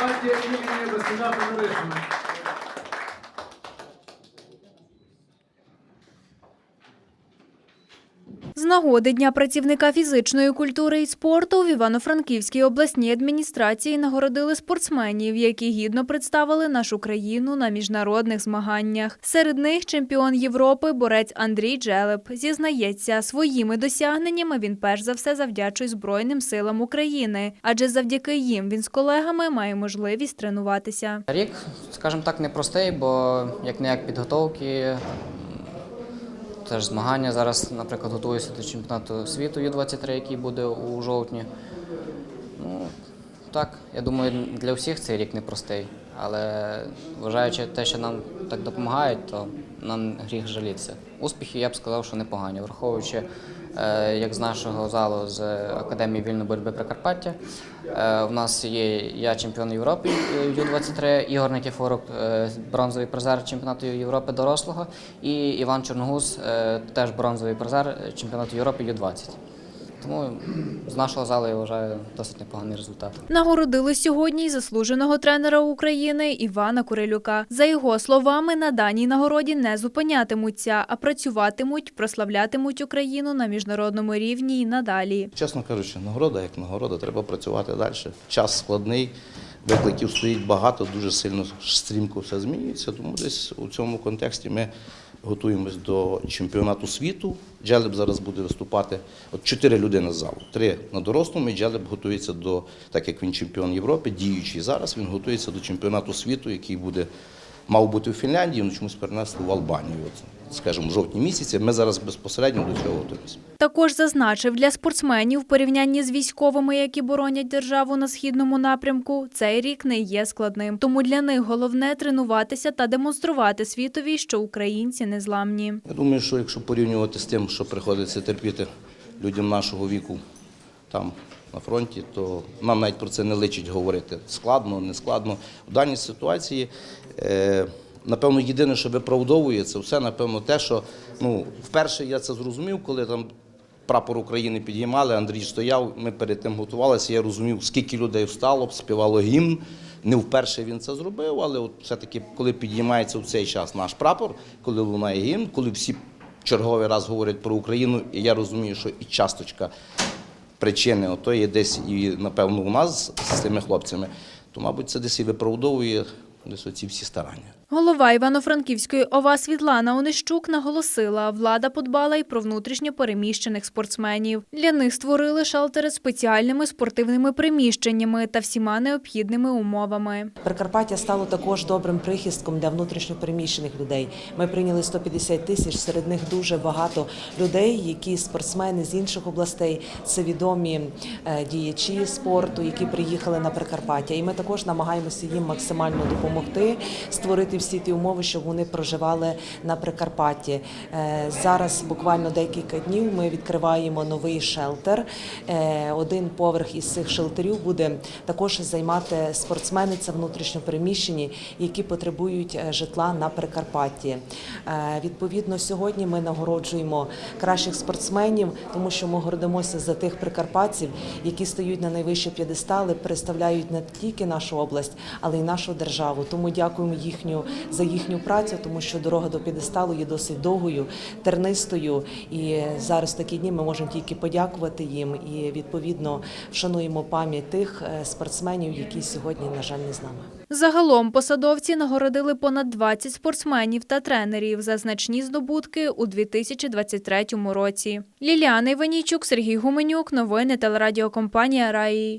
Прикарпаття імені Василя Федоришина. Нагоди Дня працівника фізичної культури і спорту в Івано-Франківській обласній адміністрації нагородили спортсменів, які гідно представили нашу країну на міжнародних змаганнях. Серед них чемпіон Європи, борець Андрій Джелеп. Зізнається, своїми досягненнями він перш за все завдячує Збройним силам України, адже завдяки їм він з колегами має можливість тренуватися. Рік, скажімо так, непростий, бо як не як підготовки, теж змагання. Зараз, наприклад, готуюся до чемпіонату світу Ю-23, який буде у жовтні. Ну, так, я думаю, для всіх цей рік непростий. Але вважаючи те, що нам так допомагають, то нам гріх жалітися. Успіхи я б сказав, що непогані, враховуючи, е, як з нашого залу з Академії вільної боротьби Прикарпаття. Е, У нас є я чемпіон Європи е, Ю-23, Ігор Никіфорук, е, бронзовий призер чемпіонату Європи дорослого, і Іван Чорногуз, теж бронзовий призер чемпіонату Європи Ю-20. Тому з нашого залу я вважаю досить непоганий результат. Нагородили сьогодні й заслуженого тренера України Івана Курилюка. За його словами, на даній нагороді не зупинятимуться, а працюватимуть, прославлятимуть Україну на міжнародному рівні й надалі. Чесно кажучи, нагорода як нагорода, треба працювати далі. Час складний, викликів стоїть багато, дуже сильно стрімко все змінюється. Тому десь у цьому контексті ми готуємось до чемпіонату світу. Джелеб зараз буде виступати. От чотири людини з залу. Три на дорослому, і Джелеб готується до, так як він чемпіон Європи, діючий зараз, він готується до чемпіонату світу, який буде. Мав бути у Фінляндії, але чомусь перенесли в Албанію. От, скажімо, в жовтні місяці. Ми зараз безпосередньо до цього готуємося. Також зазначив, для спортсменів в порівнянні з військовими, які боронять державу на східному напрямку, цей рік не є складним. Тому для них головне тренуватися та демонструвати світові, що українці незламні. Я думаю, що якщо порівнювати з тим, що приходиться терпіти людям нашого віку там на фронті, то нам навіть про це не личить говорити. Складно, не складно. В даній ситуації, е, напевно, єдине, що виправдовує це все, напевно, те, що ну, вперше я це зрозумів, коли там. Прапор України підіймали, Андрій стояв, ми перед тим готувалися. Я розумів, скільки людей встало, співало гімн. Не вперше він це зробив, але от все-таки, коли підіймається в цей час наш прапор, коли лунає гімн, коли всі черговий раз говорять про Україну, і я розумію, що і часточка причини ото є десь і, напевно, у нас з цими хлопцями, то, мабуть, це десь і виправдовує десь оці всі старання. Голова Івано-Франківської ОВА Світлана Онищук наголосила, влада подбала й про внутрішньо переміщених спортсменів. Для них створили шелтери з спеціальними спортивними приміщеннями та всіма необхідними умовами. Прикарпаття стало також добрим прихистком для внутрішньопереміщених людей. Ми прийняли 150 тисяч, серед них дуже багато людей, які спортсмени з інших областей, це відомі е, діячі спорту, які приїхали на Прикарпаття. І ми також намагаємося їм максимально допомогти, створити всі ті умови, щоб вони проживали на Прикарпатті. Е, Зараз буквально декілька днів ми відкриваємо новий шелтер. Е, Один поверх із цих шелтерів буде також займати спортсмени, це внутрішньо переміщені, які потребують е, житла на Прикарпатті. Відповідно, сьогодні ми нагороджуємо кращих спортсменів, тому що ми гордимося за тих прикарпатців, які стають на найвищі п'єдестали, представляють не тільки нашу область, але й нашу державу. Тому дякуємо їхню за їхню працю, тому що дорога до п'єдесталу є досить довгою, тернистою. І зараз такі дні ми можемо тільки подякувати їм і відповідно вшануємо пам'ять тих е, спортсменів, які сьогодні, на жаль, не з нами. Загалом посадовці нагородили понад 20 спортсменів та тренерів за значні здобутки у 2023 році. Ліліана Іванійчук, Сергій Гуменюк. Новини телерадіокомпанія Раї.